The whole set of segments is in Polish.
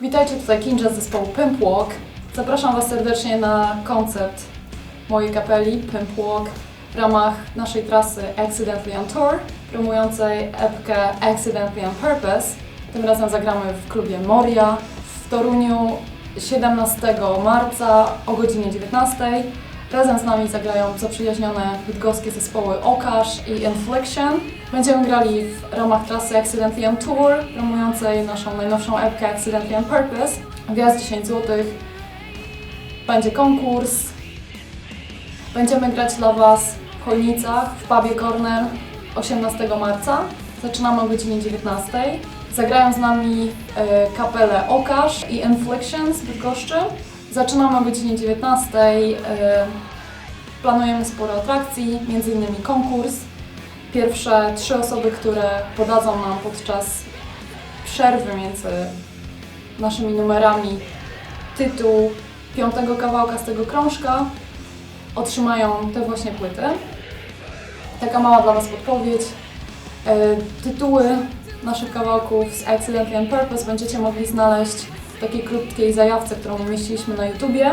Witajcie, tutaj Kinja z zespołu Pimp Walk. Zapraszam Was serdecznie na koncert mojej kapeli Pimp Walk w ramach naszej trasy Accidentally on Tour, promującej epkę Accidentally on Purpose. Tym razem zagramy w klubie Moria w Toruniu 17 marca o godzinie 19. Razem z nami zagrają zaprzyjaźnione bydgoskie zespoły Okash i Infliction. Będziemy grali w ramach trasy Accidentally on Tour, promującej naszą najnowszą epkę Accidentally on Purpose. Wjazd 10 zł. Będzie konkurs. Będziemy grać dla Was w Chojnicach, w pubie Corner 18 marca. Zaczynamy o godzinie 19. Zagrają z nami e, kapele Okash i Infliction z Bydgoszczy. Zaczynamy o godzinie 19. E, planujemy sporo atrakcji, m.in. konkurs. Pierwsze trzy osoby, które podadzą nam podczas przerwy między naszymi numerami tytuł piątego kawałka z tego krążka, otrzymają te właśnie płyty. Taka mała dla Was podpowiedź. E, Tytuły naszych kawałków z Accidentally on Purpose będziecie mogli znaleźć takiej krótkiej zajawce, którą umieściliśmy na YouTubie.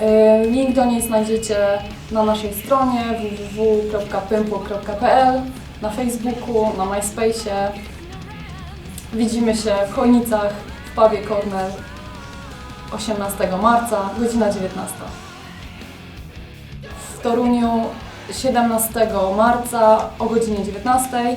E, Link do niej znajdziecie na naszej stronie www.pympło.pl, na Facebooku, na MySpace'ie. Widzimy się w Chojnicach, w pubie Corner 18 marca, godzina 19. W Toruniu 17 marca o godzinie 19.